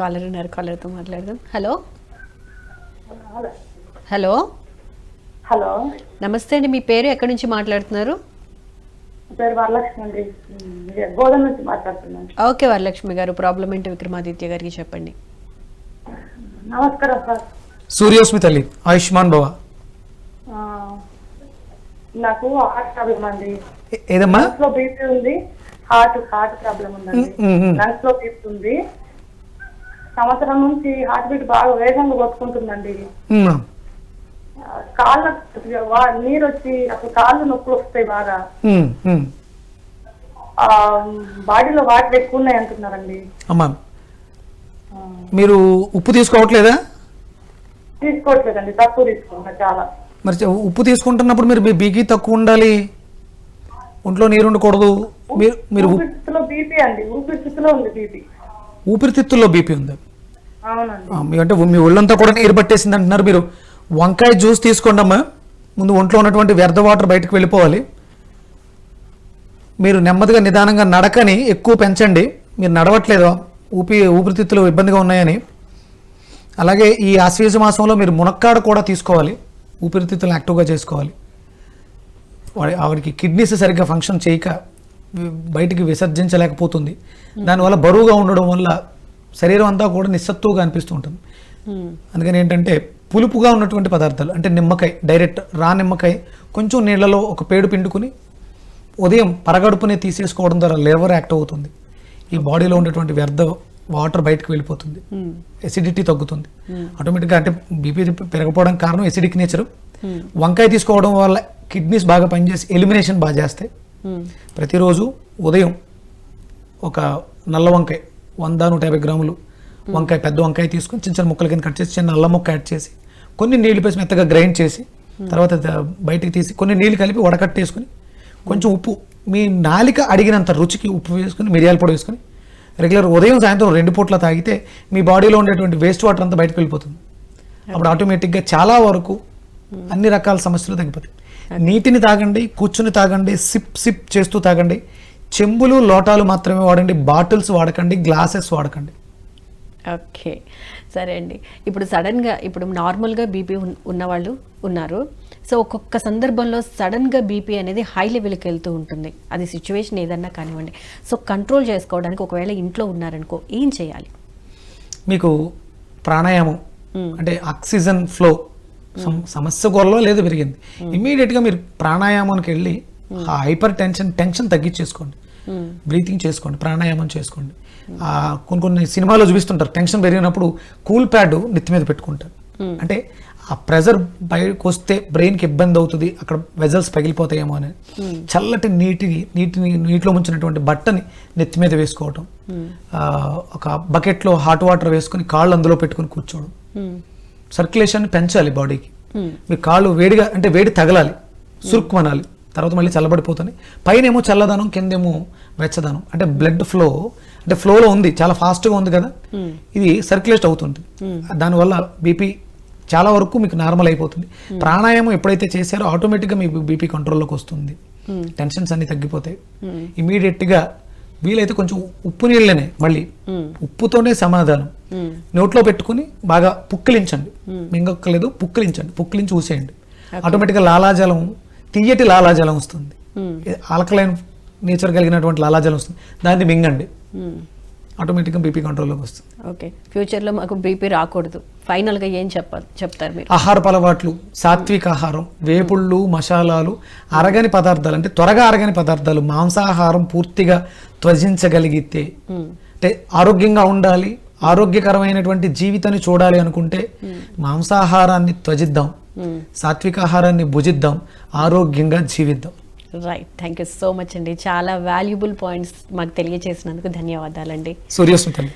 Caller ఉన్నారు కాలర్తో మాట్లాడదాం. హలో? హలో? హలో? నమస్తే అండి మీ పేరు ఎక్కడి నుంచి మాట్లాడుతున్నారు? పేరు వరలక్ష్మి అండి. ఇది గోధుమ నుంచి మాట్లాడుతున్నాను. ఓకే వరలక్ష్మి గారు ప్రాబ్లం ఏంటి విక్రమాదిత్య గారికి చెప్పండి. నమస్కారం సార్. సూర్యోస్మి తల్లి ఆయుష్మాన్ భవ. నాకు హార్ట్ ప్రాబ్లం అండి. ఏదమ్మా? లో బీపీ ఉంది హార్ట్ హార్ట్ ప్రాబ్లం ఉందండి. లంగ్స్లో బీపీ ఉంది. సంవత్సరం నుంచి హార్ట్ బీట్ బాగా వేగంగా కొట్టుకుంటుందండి. కాళ్ళ వా- నీరు వచ్చి అసలు కాళ్ళు నొప్పులు వస్తాయి బాగా. బాడీలో వాటర్ ఎక్కువ ఉన్నాయి అంటున్నారండి. అమ్మా మీరు ఉప్పు తీసుకోవట్లేదా? తీసుకోవట్లేదండి తక్కువ తీసుకున్నా చాలా. మరి ఉప్పు తీసుకుంటున్నప్పుడు మీరు మీ బీకి తక్కువ ఉండాలి. ఒంట్లో నీరు ఉండకూడదు. మీరు మీరు ఊపిరితిత్తులో బీపీ అండి ఊపిరితిత్తులో ఉంది బీపీ. ఊపిరితిత్తుల్లో బీపీ ఉంది? అంటే మీ ఒళ్ళంతా కూడా నీరు పట్టేసింది అంటున్నారు మీరు. వంకాయ జ్యూస్ తీసుకోండి అమ్మా. ముందు ఒంట్లో ఉన్నటువంటి వ్యర్థ వాటర్ బయటకు వెళ్ళిపోవాలి. మీరు నెమ్మదిగా నిదానంగా నడకని ఎక్కువ పెంచండి. మీరు నడవట్లేదు. ఊపి ఊపిరితిత్తులు ఇబ్బందిగా ఉన్నాయని. అలాగే ఈ ఆశ్వీజ మాసంలో మీరు మునక్కాడ కూడా తీసుకోవాలి. ఊపిరితిత్తులను యాక్టివ్గా చేసుకోవాలి. వాడి ఆవిడకి కిడ్నీస్ సరిగ్గా ఫంక్షన్ చేయక బయటికి విసర్జించలేకపోతుంది. దానివల్ల బరువుగా ఉండడం వల్ల శరీరం అంతా కూడా నిస్సత్తుగా అనిపిస్తూ ఉంటుంది. అందుకని ఏంటంటే పులుపుగా ఉన్నటువంటి పదార్థాలు అంటే నిమ్మకాయ డైరెక్ట్ రా నిమ్మకాయ కొంచెం నీళ్ళలో ఒక పేడు పిండుకుని ఉదయం పరగడుపునే తీసేసుకోవడం ద్వారా లేవర్ యాక్ట్ అవుతుంది. ఈ బాడీలో ఉండేటువంటి వ్యర్థ వాటర్ బయటకు వెళ్ళిపోతుంది. ఎసిడిటీ తగ్గుతుంది. ఆటోమేటిక్గా అంటే బీపీ పెరగపోవడం కారణం ఎసిడిక్ నేచర్. వంకాయ తీసుకోవడం వల్ల కిడ్నీస్ బాగా పనిచేసి ఎలిమినేషన్ బాగా చేస్తాయి. ప్రతిరోజు ఉదయం ఒక నల్ల వంకాయ వంద నూట యాభై గ్రాములు. వంకాయ పెద్ద వంకాయ తీసుకొని చిన్న చిన్న ముక్కల కింద కట్ చేసి చిన్న అల్లం ముక్క యాడ్ చేసి కొన్ని నీళ్ళు పేసి మెత్తగా గ్రైండ్ చేసి తర్వాత బయటికి తీసి కొన్ని నీళ్ళు కలిపి వడకట్టేసుకుని కొంచెం ఉప్పు మీ నాలిక అడిగినంత రుచికి ఉప్పు వేసుకుని మిరియాల పొడి వేసుకుని రెగ్యులర్ ఉదయం సాయంత్రం రెండు పూట్ల తాగితే మీ బాడీలో ఉండేటువంటి వేస్ట్ వాటర్ అంతా బయటకు వెళ్ళిపోతుంది. అప్పుడు ఆటోమేటిక్గా చాలా వరకు అన్ని రకాల సమస్యలు తగ్గిపోతాయి. నీటిని తాగండి కూర్చుని తాగండి సిప్ సిప్ చేస్తూ తాగండి చెంబులు లోటాలు మాత్రమే వాడండి బాటిల్స్ వాడకండి గ్లాసెస్ వాడకండి. ఓకే. సరే అండి. ఇప్పుడు సడన్గా ఇప్పుడు నార్మల్గా బీపీ ఉన్నవాళ్ళు ఉన్నారు. సో ఒక్కొక్క సందర్భంలో సడన్గా బీపీ అనేది హై లెవెల్కి వెళ్తూ ఉంటుంది. అది సిచ్యువేషన్ ఏదన్నా కానివ్వండి. సో కంట్రోల్ చేసుకోవడానికి ఒకవేళ ఇంట్లో ఉన్నారనుకో ఏం చేయాలి? మీకు ప్రాణాయామం అంటే ఆక్సిజన్ ఫ్లో సమస్య గొర్రలో లేదు పెరిగింది. ఇమీడియట్గా మీరు ప్రాణాయామానికి వెళ్ళి ఆ హైపర్ టెన్షన్ టెన్షన్ తగ్గించేసుకోండి. బ్రీతింగ్ చేసుకోండి ప్రాణాయామం చేసుకోండి. ఆ కొన్ని కొన్ని సినిమాలో చూపిస్తుంటారు టెన్షన్ పెరిగినప్పుడు కూల్ ప్యాడ్ నెత్తి మీద పెట్టుకుంటారు. అంటే ఆ ప్రెజర్ బయటకు వస్తే బ్రెయిన్కి ఇబ్బంది అవుతుంది అక్కడ వెజల్స్ పగిలిపోతాయేమో అని. చల్లటి నీటిని నీటిని నీటిలో ముంచినటువంటి బట్టని నెత్తి మీద వేసుకోవటం. ఒక బకెట్లో హాట్ వాటర్ వేసుకొని కాళ్ళు అందులో పెట్టుకొని కూర్చోవడం. సర్క్యులేషన్ పెంచాలి బాడీకి. మీ కాళ్ళు వేడిగా అంటే వేడి తగలాలి. సురుక్కుమనాలి తర్వాత మళ్ళీ చల్లబడిపోతుంది. పైన ఏమో చల్లదనం కిందేమో వెచ్చదనం. అంటే బ్లడ్ ఫ్లో అంటే ఫ్లోలో ఉంది చాలా ఫాస్ట్గా ఉంది కదా. ఇది సర్క్యులేట్ అవుతుంది. దానివల్ల బీపీ చాలా వరకు మీకు నార్మల్ అయిపోతుంది. ప్రాణాయామం ఎప్పుడైతే చేశారో ఆటోమేటిక్గా మీ బీపీ కంట్రోల్లోకి వస్తుంది. టెన్షన్స్ అన్ని తగ్గిపోతాయి. ఇమీడియట్గా వీలైతే కొంచెం ఉప్పు నీళ్ళనే మళ్ళీ. ఉప్పుతోనే సమాధానం. నోట్లో పెట్టుకుని బాగా పుక్కిలించండి. మింగక్కలేదు పుక్కిలించండి. పుక్కిలించి ఊసేయండి. ఆటోమేటిక్గా లాలాజలం తీయటి లాలాజలం వస్తుంది. ఆల్కలైన్ నేచర్ కలిగినటువంటి లాలాజలం వస్తుంది. దాన్ని మింగండి. ఆటోమేటిక్గా బీపీ కంట్రోల్లోకి వస్తుంది. ఓకే. ఫ్యూచర్లో మాకు బీపీ రాకూడదు. ఫైనల్గా ఏం చెప్పాలి? చెప్తారు మీరు. ఆహారపు అలవాట్లు సాత్విక ఆహారం వేపుళ్ళు మసాలాలు అరగని పదార్థాలు అంటే త్వరగా అరగని పదార్థాలు మాంసాహారం పూర్తిగా త్వజించగలిగితే అంటే ఆరోగ్యంగా ఉండాలి ఆరోగ్యకరమైనటువంటి జీవితాన్ని చూడాలి అనుకుంటే మాంసాహారాన్ని త్వజిద్దాం. సాత్విక ఆహారాన్ని భుజిద్దాం ఆరోగ్యంగా జీవిద్దాం. Right thank you so much అండి. చాలా వాల్యుబుల్ పాయింట్స్ మాకు తెలియజేసినందుకు ధన్యవాదాలండి. సూర్యస్మితల్లి